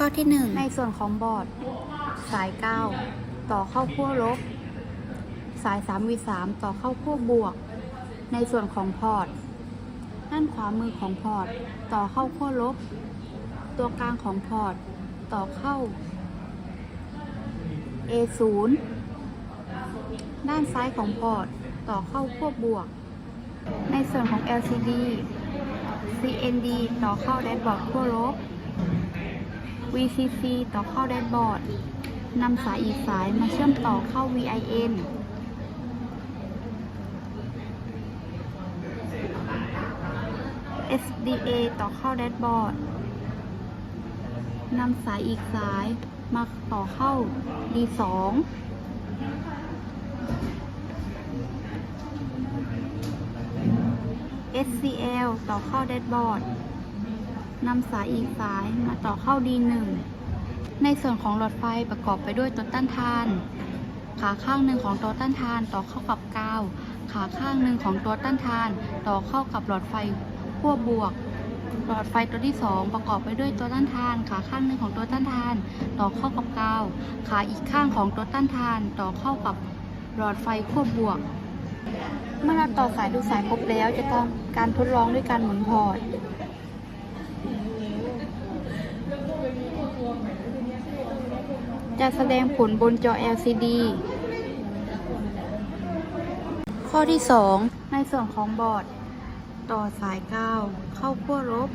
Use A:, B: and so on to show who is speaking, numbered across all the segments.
A: ข้อที่
B: ในส่วนของบอร์ด สาย 9 ต่อเข้าขั้วลบ สาย3 v 3ต่อเข้าขั้วบวก ในส่วนของพอร์ตด้านขวามือของพอร์ต ต่อเข้าขั้วลบ ตัวกลางของพอร์ต ต่อเข้า A 0 ด้านซ้ายของพอร์ต ต่อเข้าขั้วบวก ในส่วนของ LCD CND ต่อเข้าแดชบอร์ดขั้วลบ VCC ต่อเข้าแดชบอร์ดนำสายอีกสายมาเชื่อมต่อเข้า VIN SDA ต่อเข้าแดชบอร์ดนำสายอีกสายมาต่อเข้า D2 SCL ต่อเข้าแดชบอร์ด นำสายอีกสายมาต่อเข้า D1 ในส่วนของหลอดไฟประกอบไปด้วยตัวต้านทาน ขาข้างหนึ่งของตัวต้านทานต่อเข้ากับกาว ขาข้างหนึ่งของตัวต้านทาน ต่อเข้ากับหลอดไฟขั้วบวก หลอดไฟตัวที่ 2 ประกอบไปด้วยตัวต้านทาน ขาข้างหนึ่งของตัวต้านทาน ต่อเข้ากับกาว ขาอีกข้างของตัวต้านทาน ต่อเข้ากับหลอดไฟขั้วบวก เมื่อเราต่อสายดูสายครบแล้วจะทำการทดลองด้วยการหมุนพอร์ต จะแสดงผลบนจอ LCD ข้อที่ 2 ในส่วนของบอร์ด ต่อสายกาวเข้าขั้วลบ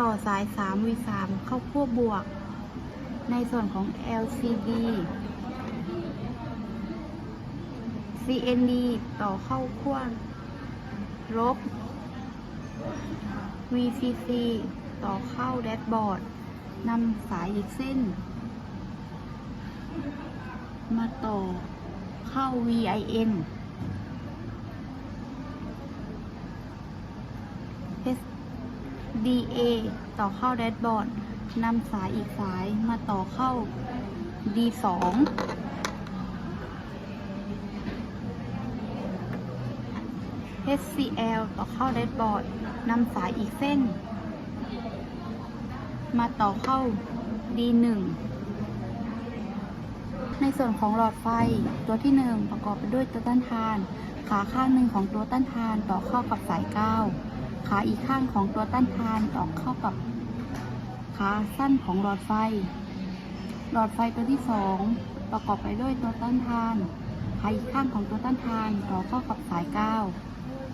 B: ต่อสาย 3 v 3 เข้าขั้วบวก ในส่วนของ LCD CND ต่อเข้าขั้วลบ VCC ต่อเข้าแดชบอร์ด นำสายอีกเส้น มาต่อเข้า VIN DA ต่อเข้าแดชบอร์ดนำสายอีกสายมาต่อเข้า D2 HCL ต่อเข้าแดชบอร์ดนำสายอีกเส้น มาต่อเข้า D1 ในส่วนของหลอดไฟตัวที่ 1 ประกอบไปด้วยตัวต้านทาน ขาข้างหนึ่งของตัวต้านทานต่อเข้ากับสายก้าวขาอีกข้างของตัวต้านทานต่อเข้ากับขาสั้นของหลอดไฟ หลอดไฟตัวที่ 2 ประกอบไปด้วยตัวต้านทาน ขาอีกข้างของตัวต้านทานต่อเข้ากับสายก้าว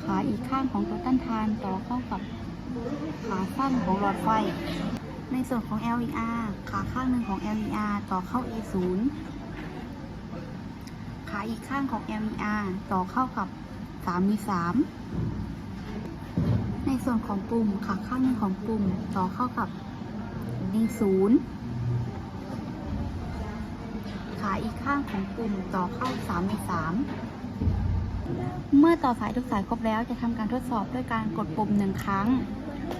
B: ขาอีกข้างของตัวต้านทานต่อเข้ากับขาสั้นของหลอดไฟ ในส่วนของ LER ขาข้างหนึ่งของ LER ต่อเข้า A0 ขาอีกข้างของ LER ต่อเข้ากับ 3V3 ในส่วนของปุ่มขาข้างหนึ่งของปุ่มต่อเข้ากับ D0 ขาอีกข้างของปุ่มต่อเข้า 3V3 เมื่อต่อสายทุกสายครบแล้วจะทำการทดสอบด้วยการกดปุ่มหนึ่งครั้ง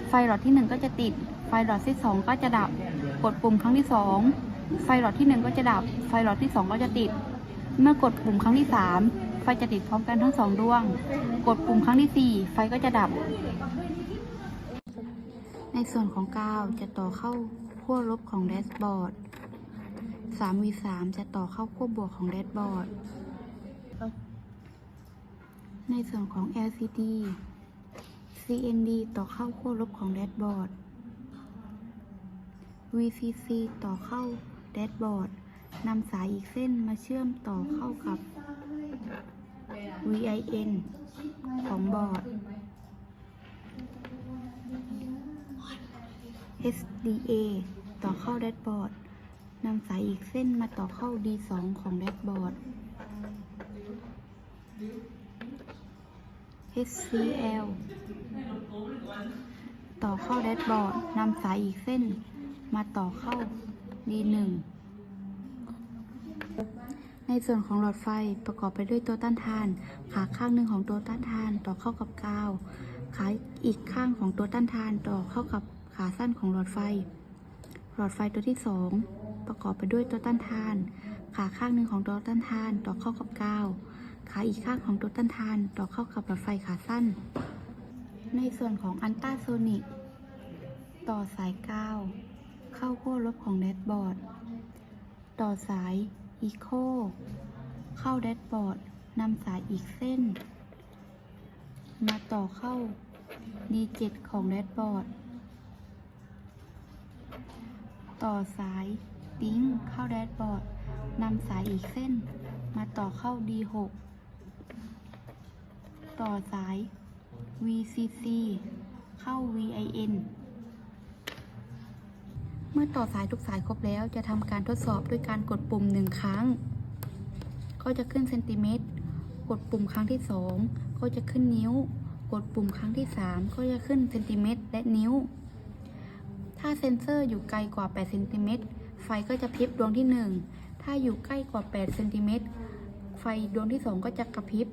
B: ไฟหลอดที่ 1 ก็จะติด ไฟหลอดที่2ก็จะดับ กดปุ่มครั้งที่2ไฟหลอดที่1ก็จะดับ ไฟหลอดที่2ก็จะติด เมื่อกดปุ่มครั้งที่3ไฟจะติดพร้อมกันทั้งสองดวง กดปุ่มครั้งที่4ไฟก็จะดับ ในส่วนของกาวจะต่อเข้าขั้วลบของแดชบอร์ด 3v3 จะต่อเข้าขั้วบวกของแดชบอร์ด ในส่วนของ LCD CND ต่อเข้าขั้วลบของแดชบอร์ด VCC ต่อเข้าแดชบอร์ดนำสายอีกเส้นมาเชื่อมต่อเข้ากับ VIN ของบอร์ด SDA ต่อเข้าแดชบอร์ดนำสายอีกเส้นมาต่อเข้า D2 ของแดชบอร์ด HCL ต่อเข้าแดชบอร์ดนำสายอีกเส้น มาต่อเข้า D1 ในส่วนของหลอดไฟประกอบไปด้วยตัวต้านทาน ขาข้างหนึ่งของตัวต้านทานต่อเข้ากับกาว ขาอีกข้างของตัวต้านทานต่อเข้ากับขาสั้นของหลอดไฟ หลอดไฟตัวที่ 2 ประกอบไปด้วยตัวต้านทาน ขาข้างหนึ่งของตัวต้านทานต่อเข้ากับกาว ขาอีกข้างของตัวต้านทานต่อเข้ากับหลอดไฟขาสั้น ในส่วนของอันต้าโซนิกต่อสายกาว เข้าขั้วลบของแดชบอร์ด ต่อสาย Eco เข้าแดชบอร์ดนำสายอีกเส้น มาต่อเข้า D7 ของแดชบอร์ด ต่อสายติ้งเข้าแดชบอร์ดนำสายอีกเส้น มาต่อเข้า D6 ต่อสาย VCC เข้า VIN เมื่อต่อสายทุกสายครบแล้วจะทำการทดสอบด้วยการกดปุ่มหนึ่งครั้ง ก็จะขึ้นเซนติเมตร กดปุ่มครั้งที่สองก็จะขึ้นนิ้ว กดปุ่มครั้งที่สามก็จะขึ้นเซนติเมตรและนิ้ว ถ้าเซ็นเซอร์อยู่ไกลกว่า8เซนติเมตรไฟก็จะพริบดวงที่ 1 ถ้าอยู่ใกล้กว่า8เซนติเมตรไฟดวงที่ 2 ก็จะกระพริบ